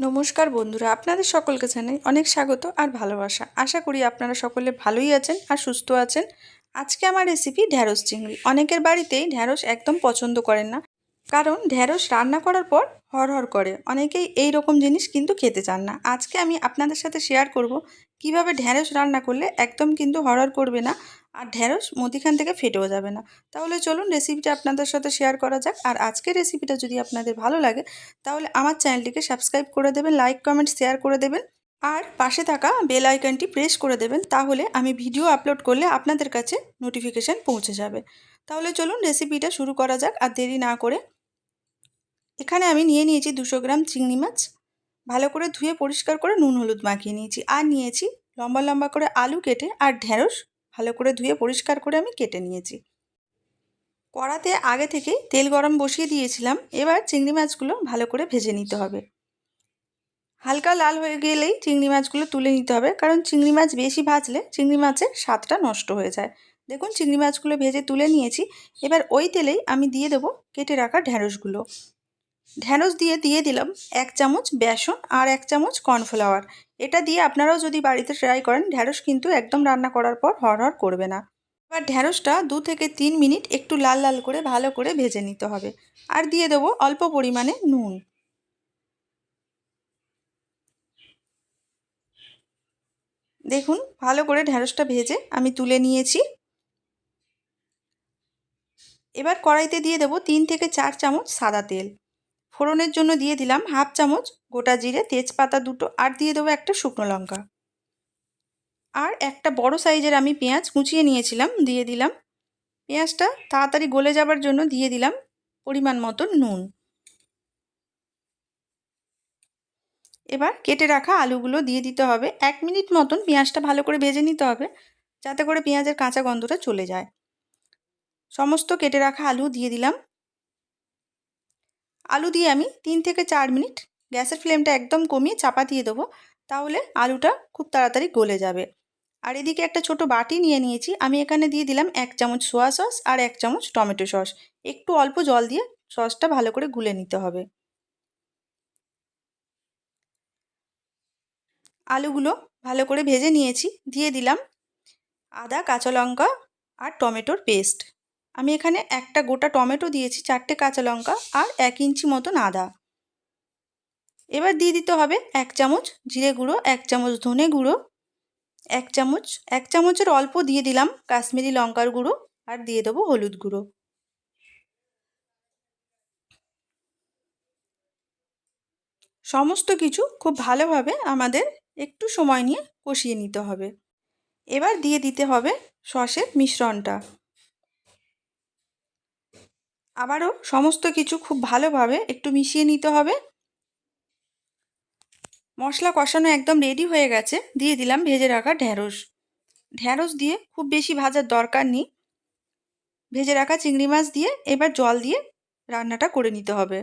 নমস্কার বন্ধুরা, আপনাদের সকলকে জানাই অনেক স্বাগত আর ভালোবাসা। আশা করি আপনারা সকলে ভালোই আছেন আর সুস্থ আছেন। আজকে আমার রেসিপি ঢ্যাঁড়স চিংড়ি। অনেকের বাড়িতেই ঢ্যাঁড়স একদম পছন্দ করেন না। কারণ ঢ্যাঁড়স রান্না করার পর হরহর করে। অনেকেই এই রকম জিনিস কিন্তু খেতে চান না। আজকে আমি আপনাদের সাথে শেয়ার করব কীভাবে ঢ্যাঁড়স রান্না করলে একদম কিন্তু হরহর করবে না আর ঢ্যাঁড়স মধ্যিখান থেকে ফেটেও যাবে না। তাহলে চলুন রেসিপিটা আপনাদের সাথে শেয়ার করা যাক। আর আজকের রেসিপিটা যদি আপনাদের ভালো লাগে, তাহলে আমার চ্যানেলটিকে সাবস্ক্রাইব করে দেবেন লাইক কমেন্ট শেয়ার করে দেবেন। আর পাশে থাকা বেল আইকনটি প্রেস করে দেবেন, তাহলে আমি ভিডিও আপলোড করলে আপনাদের কাছে নোটিফিকেশান পৌঁছে যাবে। তাহলে চলুন রেসিপিটা শুরু করা যাক, আর দেরি না করে এখানে আমি নিয়ে নিয়েছি দুশো গ্রাম চিংড়ি মাছ। ভালো করে ধুয়ে পরিষ্কার করে নুন, হলুদ মাখিয়ে নিয়েছি। আর নিয়েছি লম্বা লম্বা করে আলু কেটে আর ঢেঁড়স। ভালো করে ধুয়ে পরিষ্কার করে আমি কেটে নিয়েছি। কড়াতে আগে থেকেই তেল গরম বসিয়ে দিয়েছিলাম। এবার চিংড়ি মাছগুলো ভালো করে ভেজে নিতে হবে। হালকা লাল হয়ে গেলেই চিংড়ি মাছগুলো তুলে নিতে হবে। কারণ চিংড়ি মাছ বেশি ভাজলে চিংড়ি মাছের স্বাদটা নষ্ট হয়ে যায়। দেখুন, চিংড়ি মাছগুলো ভেজে তুলে নিয়েছি। এবার ওই তেলেই আমি দিয়ে দেবো কেটে রাখা ঢ্যাঁড়সগুলো ঢ্যাঁড়স দিয়ে দিয়ে দিলাম এক চামচ বেসন আর এক চামচ কর্নফ্লাওয়ার। এটা দিয়ে আপনারাও যদি বাড়িতে ট্রাই করেন ঢ্যাঁড়স কিন্তু একদম রান্না করার পর হরহর করবে না। এবার ঢ্যাঁড়সটা দু থেকে তিন মিনিট একটু লাল লাল করে ভালো করে ভেজে নিতে হবে। আর দিয়ে দেবো অল্প পরিমাণে নুন। দেখুন, ভালো করে ঢ্যাঁড়সটা ভেজে আমি তুলে নিয়েছি। এবার কড়াইতে দিয়ে দেবো তিন থেকে চার চামচ সাদা তেল। ফোড়নের জন্য দিয়ে দিলাম হাফ চামচ গোটা জিরে, তেজপাতা দুটো, আর দিয়ে দেবো একটা শুকনো লঙ্কা। আর একটা বড় সাইজের আমি পেঁয়াজ কুচিয়ে নিয়েছিলাম, দিয়ে দিলাম। পেঁয়াজটা তাড়াতাড়ি গলে যাবার জন্য দিয়ে দিলাম পরিমাণ মতো নুন। এবার কেটে রাখা আলুগুলো দিয়ে দিতে হবে। এক মিনিট মতন পেঁয়াজটা ভালো করে ভেজে নিতে হবে, যাতে করে পেঁয়াজের কাঁচা গন্ধটা চলে যায়। সমস্ত কেটে রাখা আলু দিয়ে দিলাম। আলু দিয়ে আমি তিন থেকে চার মিনিট গ্যাসের ফ্লেমটা একদম কমিয়ে চাপা দিয়ে দেবো। তাহলে আলুটা খুব তাড়াতাড়ি গলে যাবে। আর এদিকে একটা ছোট বাটি নিয়ে নিয়েছি। আমি এখানে দিয়ে দিলাম এক চামচ সোয়া সস আর এক চামচ টমেটো সস। একটু অল্প জল দিয়ে সসটা ভালো করে গুলে নিতে হবে। আলুগুলো ভালো করে ভেজে নিয়েছি। দিয়ে দিলাম আদা, কাঁচা লঙ্কা আর টমেটোর পেস্ট। আমি এখানে একটা গোটা টমেটো দিয়েছি, চারটে কাঁচা লঙ্কা আর এক ইঞ্চি মতন আদা। এবার দিয়ে দিতে হবে এক চামচ জিরে গুঁড়ো, এক চামচ ধনে গুঁড়ো, এক চামচ, এক চামচের অল্প দিয়ে দিলাম কাশ্মীরি লঙ্কার গুঁড়ো আর দিয়ে দেবো হলুদ গুঁড়ো। সমস্ত কিছু খুব ভালোভাবে আমাদের একটু সময় নিয়ে কষিয়ে নিতে হবে। এবার দিয়ে দিতে হবে সসের মিশ্রণটা। আবারও সমস্ত কিছু খুব ভালোভাবে একটু মিশিয়ে নিতে হবে। মশলা কষানো একদম রেডি হয়ে গেছে। দিয়ে দিলাম ভেজে রাখা ঢ্যাঁড়স ঢ্যাঁড়স দিয়ে খুব বেশি ভাজার দরকার নেই। ভেজে রাখা চিংড়ি মাছ দিয়ে এবার জল দিয়ে রান্নাটা করে নিতে হবে।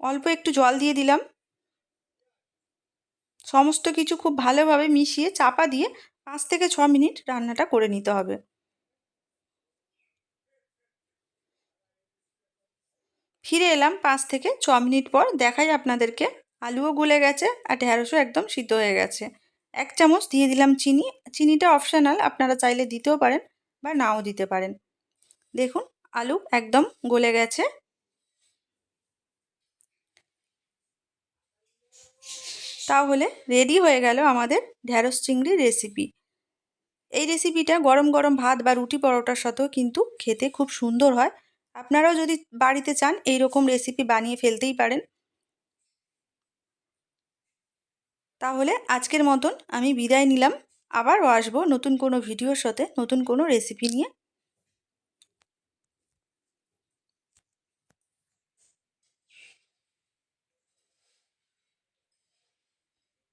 অল্প একটু জল দিয়ে দিলাম। সমস্ত কিছু খুব ভালোভাবে মিশিয়ে চাপা দিয়ে পাঁচ থেকে ছ মিনিট রান্নাটা করে নিতে হবে। ফিরে এলাম পাঁচ থেকে ছ মিনিট পর। দেখাই আপনাদেরকে। আলুও গলে গেছে আর ঢ্যাঁড়সও একদম সিদ্ধ হয়ে গেছে। এক চামচ দিয়ে দিলাম চিনি। চিনিটা অপশানাল, আপনারা চাইলে দিতেও পারেন বা নাও দিতে পারেন। দেখুন, আলু একদম গলে গেছে। তাহলে রেডি হয়ে গেল আমাদের ঢ্যাঁড়স চিংড়ি রেসিপি। এই রেসিপিটা গরম গরম ভাত বা রুটি পরোটার সাথেও কিন্তু খেতে খুব সুন্দর হয়। আপনারাও যদি বাড়িতে চান এই রকম রেসিপি বানিয়ে ফেলতেই পারেন। তাহলে আজকের মতন আমি বিদায় নিলাম। আবারও আসব নতুন কোনো ভিডিওর সাথে, নতুন কোনো রেসিপি নিয়ে।